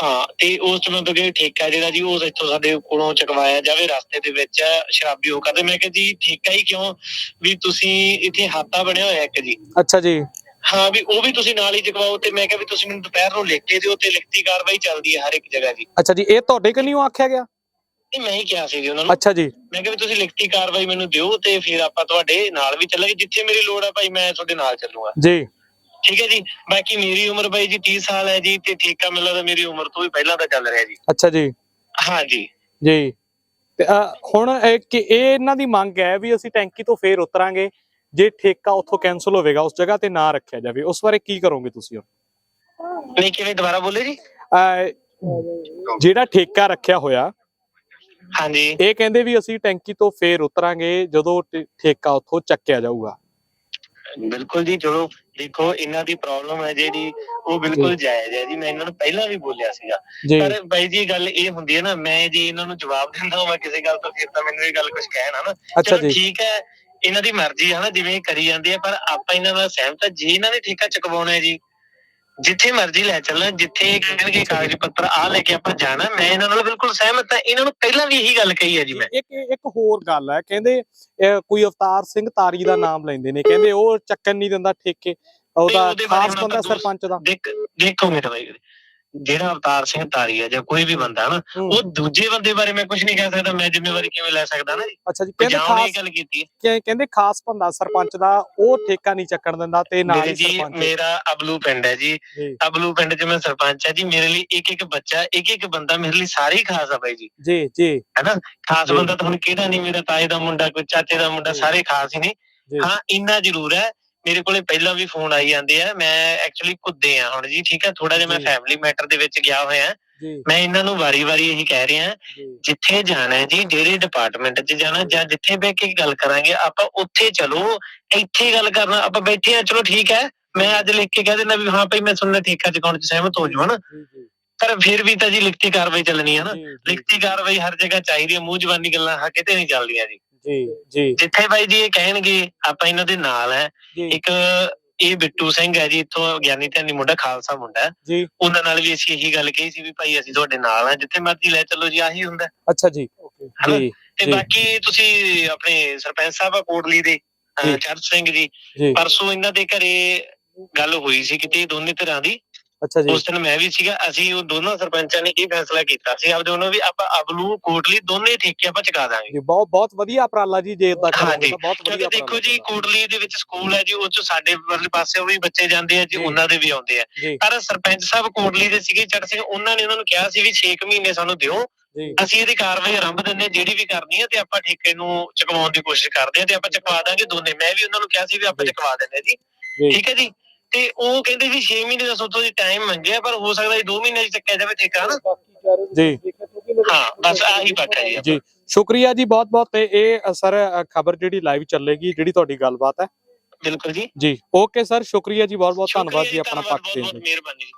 ਹਾਂ ਤੇ ਉਸ ਤੋਂ ਮਤਲਬ ਕਿ ਠੇਕਾ ਜਿਹੜਾ ਜੀ ਉਹ ਇੱਥੋਂ ਸਾਡੇ ਕੋਲੋਂ ਚਕਵਾਇਆ ਜਾਵੇ ਰਸਤੇ ਦੇ ਵਿੱਚ ਸ਼ਰਾਬੀ ਹੋ ਕਰਦੇ। ਮੈਂ ਕਿਹਾ ਜੀ ਠੇਕਾ ਹੀ ਕਿਉਂ? ਵੀ ਤੁਸੀਂ ਇੱਥੇ ਹਾਤਾ ਬਣਿਆ ਹੋਇਆ ਇੱਕ ਜੀ। ਅੱਛਾ ਜੀ। ਹਾਂ ਵੀ ਉਹ ਵੀ ਤੁਸੀਂ ਨਾਲ ਹੀ ਚਕਵਾਓ ਤੇ ਮੈਂ ਕਿਹਾ ਵੀ ਤੁਸੀਂ ਮੈਨੂੰ ਦੁਪਹਿਰ ਨੂੰ ਲਿਖ ਕੇ ਦਿਓ ਤੇ ਲਿਖਤੀ ਕਾਰਵਾਈ ਚੱਲਦੀ ਹੈ ਹਰ ਇੱਕ ਜਗ੍ਹਾ ਜੀ। ਅੱਛਾ ਜੀ ਇਹ ਤੁਹਾਡੇ ਕਨੀਓ ਆਖਿਆ ਗਿਆ? ਇਹ ਮੈਂ ਹੀ ਕਿਹਾ ਸੀ ਜੀ ਉਹਨਾਂ ਨੂੰ। ਅੱਛਾ ਜੀ। ਮੈਂ ਕਿਹਾ ਵੀ ਤੁਸੀਂ ਲਿਖਤੀ ਕਾਰਵਾਈ ਮੈਨੂੰ ਦਿਓ ਤੇ ਫਿਰ ਆਪਾਂ ਤੁਹਾਡੇ ਨਾਲ ਵੀ ਚੱਲਾਂਗੇ ਜਿੱਥੇ ਮੇਰੀ ਲੋੜ ਆ ਭਾਈ ਮੈਂ ਤੁਹਾਡੇ ਨਾਲ ਚੱਲੂਗਾ। ਜੀ। ਠੀਕ ਹੈ ਜੀ। ਬਾਕੀ ਮੇਰੀ ਉਮਰ ਬਾਈ ਜੀ 30 ਸਾਲ ਹੈ ਜੀ ਤੇ ਠੇਕਾ ਮਿਲਦਾ ਤਾਂ ਮੇਰੀ ਉਮਰ ਤੋਂ ਵੀ ਪਹਿਲਾਂ ਦਾ ਚੱਲ ਰਿਹਾ ਜੀ। ਅੱਛਾ ਜੀ। ਹਾਂ ਜੀ। ਜੀ। ਤੇ ਹੁਣ ਇਹ ਕਿ ਇਹ ਇਹਨਾਂ ਦੀ ਮੰਗ ਹੈ ਵੀ ਅਸੀਂ ਟੈਂਕੀ ਤੋਂ ਫੇਰ ਉਤਰਾਂਗੇ ਜੇ ਠੇਕਾ ਉੱਥੋਂ ਕੈਨਸਲ ਹੋਵੇਗਾ ਉਸ ਜਗ੍ਹਾ ਤੇ ਨਾ ਰੱਖਿਆ ਜਾਵੇ। ਉਸ ਬਾਰੇ ਕੀ ਕਰੋਗੇ ਤੁਸੀਂ ਹੁਣ? ਨਹੀਂ ਕਿਵੇਂ ਦੁਬਾਰਾ ਬੋਲੇ ਜੀ? ਜਿਹੜਾ ਠੇਕਾ ਰੱਖਿਆ ਹੋਇਆ ਹਾਂਜੀ ਇਹ ਕਹਿੰਦੇ ਵੀ ਅਸੀਂ ਟੈਂਕੀ ਤੋਂ ਫੇਰ ਉਤਰਾਂਗੇ ਜਦੋਂ ਠੇਕਾ ਉੱਥੋਂ ਚੱਕਿਆ ਜਾਊਗਾ। ਬਿਲਕੁਲ ਜੀ ਚਲੋ ਦੇਖੋ ਇਹਨਾਂ ਦੀ ਪ੍ਰੋਬਲਮ ਹੈ ਜਿਹੜੀ ਉਹ ਬਿਲਕੁਲ ਜਾਇਜ਼ ਹੈ ਜੀ। ਮੈਂ ਇਹਨਾਂ ਨੂੰ ਪਹਿਲਾਂ ਵੀ ਬੋਲਿਆ ਸੀਗਾ। ਪਰ ਬਾਈ ਜੀ ਗੱਲ ਇਹ ਹੁੰਦੀ ਹੈ ਨਾ ਮੈਂ ਜੇ ਇਹਨਾਂ ਨੂੰ ਜਵਾਬ ਦਿੰਦਾ ਹਾਂ ਕਿਸੇ ਗੱਲ ਤੋਂ ਫਿਰ ਤਾਂ ਮੈਨੂੰ ਇਹ ਗੱਲ ਕੁਝ ਕਹਿਣਾ ਨਾ। ਚਲੋ ਠੀਕ ਹੈ ਇਹਨਾਂ ਦੀ ਮਰਜ਼ੀ ਹੈ ਨਾ ਜਿਵੇਂ ਕਰੀ ਜਾਂਦੇ ਆ ਪਰ ਆਪਾਂ ਇਹਨਾਂ ਦਾ ਸਹਿਮਤ ਜੇ ਇਹਨਾਂ ਨੇ ਠੇਕਾ ਚੁਕਵਾਉਣਾ ਹੈ ਜੀ ਜਿੱਥੇ ਮਰਜ਼ੀ ਲੈ ਚੱਲਣ ਜਿੱਥੇ ਕਹਿਣਗੇ ਕਾਗਜ਼ ਪੱਤਰ ਆ ਲੈ ਕੇ ਆਪਾਂ ਜਾਣਾ ਮੈਂ ਇਹਨਾਂ ਨਾਲ ਬਿਲਕੁਲ ਸਹਿਮਤ ਹਾਂ। ਇਹਨਾਂ ਨੂੰ ਪਹਿਲਾਂ ਵੀ ਇਹੀ ਗੱਲ ਕਹੀ ਹੈ ਜੀ ਮੈਂ। ਇੱਕ ਇੱਕ ਹੋਰ ਗੱਲ ਹੈ ਕਹਿੰਦੇ ਕੋਈ ਅਵਤਾਰ ਸਿੰਘ ਤਾਰੀ ਦਾ ਨਾਮ ਲੈਂਦੇ ਨੇ। ਕਹਿੰਦੇ ਉਹ ਚੱਕਣ ਨਹੀਂ ਦਿੰਦਾ ਠੇਕੇ ਉਹਦਾ ਖਾਸ ਬੰਦਾ ਸਰਪੰਚ ਦਾ। ਦੇਖ ਮੇਰੇ ਬਾਈ ਜਿਹੜਾ ਅਵਤਾਰ ਸਿੰਘ ਤਾਰੀ ਹੈ ਜਾਂ ਕੋਈ ਵੀ ਬੰਦਾ ਨਾ ਹੂੰ। ਉਹ ਦੂਜੇ ਬੰਦੇ ਬਾਰੇ ਮੈਂ ਕੁਝ ਨਹੀਂ ਕਹਿ ਸਕਦਾ ਮੈਂ ਜ਼ਿੰਮੇਵਾਰੀ ਕਿਵੇਂ ਲੈ ਸਕਦਾ ਨਾ ਜੀ ਅੱਛਾ ਜੀ ਕਹਿੰਦੇ ਜਾਂ ਉਹਨੇ ਖਾਸ ਗੱਲ ਕੀਤੀ ਹੈ। ਕਿ- ਕਹਿੰਦੇ ਖਾਸ ਬੰਦਾ ਸਰਪੰਚ ਦਾ ਉਹ ਠੇਕਾ ਨਹੀਂ ਚੱਕਣ ਦਿੰਦਾ ਤੇ ਨਾਲ ਮੇਰੇ ਹੀ ਜੀ ਸਰਪੰਚ ਮੇਰਾ ਅਬਲੂ ਪਿੰਡ ਹੈ ਜੀ ਜੀ ਅਬਲੂ ਪਿੰਡ 'ਚ ਮੈਂ ਸਰਪੰਚ ਹੈ ਜੀ ਮੇਰੇ ਲਈ ਇੱਕ ਇੱਕ ਬੱਚਾ ਇੱਕ ਇੱਕ ਬੰਦਾ ਮੇਰੇ ਲਈ ਸਾਰੇ ਹੀ ਖਾਸ ਆ ਬਾਈ ਜੀ ਜੀ ਜੀ ਹੈਨਾ ਖਾਸ ਜੀ। ਬੰਦਾ ਤਾਂ ਹੁਣ ਕਿਹੜਾ ਨਹੀਂ ਮੇਰਾ ਤਾਏ ਦਾ ਮੁੰਡਾ ਕੋਈ ਚਾਚੇ ਦਾ ਮੁੰਡਾ ਜੀ। ਸਾਰੇ ਖਾਸ ਹੀ ਨੇ ਜੀ। ਹਾਂ ਇੰਨਾ ਜ਼ਰੂਰ ਹੈ ਮੇਰੇ ਕੋਲੇ ਪਹਿਲਾਂ ਵੀ ਫੋਨ ਆਈ ਜਾਂਦੇ ਆ ਮੈਂ ਐਕਚੁਅਲੀ ਕੁੱਦੇ ਆ ਹੁਣ ਜੀ ਠੀਕ ਹੈ ਥੋੜਾ ਜਿਹਾ ਮੈਂ। ਫੈਮਿਲੀ ਮੈਟਰ ਦੇ ਵਿੱਚ ਗਿਆ ਹੋਇਆ। ਮੈਂ ਇਹਨਾਂ ਨੂੰ ਵਾਰੀ-ਵਾਰੀ ਇਹੀ ਕਹਿ ਰਿਹਾ ਜਿੱਥੇ ਜਾਣਾ ਹੈ ਜੀ ਜਿਹੜੇ ਡਿਪਾਰਟਮੈਂਟ 'ਚ ਜਾਣਾ ਜਾਂ ਜਿੱਥੇ ਬਹਿ ਕੇ ਗੱਲ ਕਰਾਂਗੇ ਆਪਾਂ ਉੱਥੇ ਚਲੋ ਇੱਥੇ ਗੱਲ ਕਰਨਾ ਆਪਾਂ ਬੈਠੇ ਆ ਚਲੋ ਠੀਕ ਹੈ ਮੈਂ ਅੱਜ ਲਿਖ ਕੇ ਕਹਿ ਦਿੰਦਾ ਵੀ ਹਾਂ ਭਾਈ ਮੈਂ ਸੁਣਨਾ ਠੇਕਾ ਚੁਕਾਉਣ 'ਚ ਸਹਿਮਤ ਹੋ ਜੀ ਜੀ ਪਰ ਫਿਰ ਵੀ ਤਾਂ ਜੀ ਲਿਖਤੀ ਕਾਰਵਾਈ ਚੱਲਣੀ ਹੈ ਨਾ। ਲਿਖਤੀ ਕਾਰਵਾਈ ਹਰ ਜਗ੍ਹਾ ਚਾਹੀਦੀ ਹੈ ਮੂੰਹ ਜ਼ਬਾਨੀ ਗੱਲਾਂ ਹਾਂ ਕਿਤੇ ਨਹੀਂ ਚੱਲਦੀਆਂ ਜੀ। ਜੀ ਜੀ। ਜਿੱਥੇ ਬਾਈ ਜੀ ਇਹ ਕਹਿਣਗੇ ਆਪਾਂ ਇਹਨਾਂ ਦੇ ਨਾਲ ਹੈ। ਜੀ। ਇੱਕ ਇਹ ਬਿੱਟੂ ਸਿੰਘ ਹੈ ਜੀ ਇੱਥੋਂ ਗਿਆਨੀ ਧਿਆਨੀ ਮੁੰਡਾ ਖਾਲਸਾ ਮੁੰਡਾ। ਜੀ। ਉਹਨਾਂ ਨਾਲ ਵੀ ਅਸੀਂ ਇਹੀ ਗੱਲ ਕਹੀ ਸੀ ਵੀ ਭਾਈ ਅਸੀਂ ਤੁਹਾਡੇ ਨਾਲ ਹਾਂ ਜਿੱਥੇ ਮਰਜ਼ੀ ਲੈ ਚੱਲੋ ਜੀ ਆਹੀ ਹੁੰਦਾ। ਅੱਛਾ ਜੀ। ਹਨਾ? ਜੀ ਤੇ ਜੀ। ਬਾਕੀ ਤੁਸੀਂ ਆਪਣੇ ਸਰਪੰਚ ਸਾਹਿਬ ਆ ਕੋਟਲੀ ਦੇ ਅਹ, ਜੀ। ਚਰਚ ਸਿੰਘ ਜੀ ਜੀ। ਪਰਸੋਂ ਇਹਨਾਂ ਦੇ ਘਰੇ ਗੱਲ ਹੋਈ ਸੀ ਕਿਤੇ ਦੋਨੇ ਤਰ੍ਹਾਂ ਦੀ। ਅੱਛਾ ਜੀ। ਉਸ ਦਿਨ ਮੈਂ ਵੀ ਸੀਗਾ ਅਸੀਂ ਉਹ ਦੋਨੋਂ ਸਰਪੰਚਾਂ ਨੇ ਇਹ ਫੈਸਲਾ ਕੀਤਾ ਸੀ ਆਪਦੇ ਉਹਨਾਂ ਵੀ ਆਪਾਂ ਅਬਲੂ ਕੋਟਲੀ ਦੋਨੇ ਠੇਕੇ ਆਪਾਂ ਚੁਕਾ ਦਾਂਗੇ। ਜੀ ਬਹੁਤ ਬਹੁਤ ਵਧੀਆ ਉਪਰਾਲਾ ਜੀ ਜੇ ਇਦਾਂ ਕਰੋਗੇ ਹਾਂਜੀ, ਤਾਂ ਬਹੁਤ ਵਧੀਆ ਦੇਖੋ ਜੀ ਕੋਟਲੀ ਦੇ ਵਿੱਚ ਸਕੂਲ ਹੈ ਜੀ ਉਹ ਚ ਸਾਡੇ ਵਾਲੇ ਪਾਸੇ ਵੀ ਬੱਚੇ ਜਾਂਦੇ ਆ ਜੀ। ਉਹਨਾਂ ਦੇ ਵੀ ਆਉਂਦੇ ਆ। ਪਰ ਸਰਪੰਚ ਸਾਹਿਬ ਕੋਟਲੀ ਦੇ ਸੀਗੇ ਚੜ ਸਿੰਘ ਉਹਨਾਂ ਨੇ ਉਹਨਾਂ ਨੂੰ ਕਿਹਾ ਸੀ ਵੀ 6 ਮਹੀਨੇ ਸਾਨੂੰ ਦਿਓ ਅਸੀਂ ਇਹਦੀ ਕਾਰਵਾਈ ਆਰੰਭ ਦਿੰਦੇ ਜਿਹੜੀ ਵੀ ਕਰਨੀ ਹੈ ਤੇ ਆਪਾਂ ਠੇਕੇ ਨੂੰ ਚੁਕਵਾਉਣ ਦੀ ਕੋਸ਼ਿਸ਼ ਕਰਦੇ ਹਾਂ ਤੇ ਆਪਾਂ ਚੁਕਵਾ ਦਾਂਗੇ ਦੋਨੇ। ਮੈਂ ਵੀ ਉਹਨਾਂ ਨੂੰ ਕਿਹਾ ਸੀ ਵੀ ਆਪਾਂ। ਚੁਕਵਾ ਦਿੰਦੇ ਜੀ। ਠੀਕ ਹੈ ਜੀ? ਤੇ ਉਹ ਕਹਿੰਦੇ ਵੀ 6 ਮਹੀਨੇ ਦਾ ਸੋਤੋਂ ਦੀ ਟਾਈਮ ਮੰਗਿਆ ਪਰ ਹੋ ਸਕਦਾ ਜੀ 2 ਮਹੀਨੇ ਚ ਚੱਕਿਆ ਜਾਵੇ ਠੇਕਾ ਨਾ ਜੀ। ਹਾਂ ਬਸ ਆਹੀ ਪੱਕ ਹੈ ਜੀ। ਜੀ। ਸ਼ੁਕਰੀਆ ਜੀ ਬਹੁਤ ਬਹੁਤ ਤੇ ਇਹ ਸਰ ਖਬਰ ਜਿਹੜੀ ਲਾਈਵ ਚੱਲੇਗੀ ਜਿਹੜੀ ਤੁਹਾਡੀ ਗੱਲਬਾਤ ਹੈ। ਬਿਲਕੁਲ ਜੀ। ਜੀ। ਓਕੇ ਸਰ ਸ਼ੁਕਰੀਆ ਜੀ ਬਹੁਤ ਬਹੁਤ ਧੰਨਵਾਦ ਜੀ ਆਪਣਾ ਪੱਖ ਦੇਣ ਲਈ। ਮਿਹਰਬਾਨੀ। ਜੀ।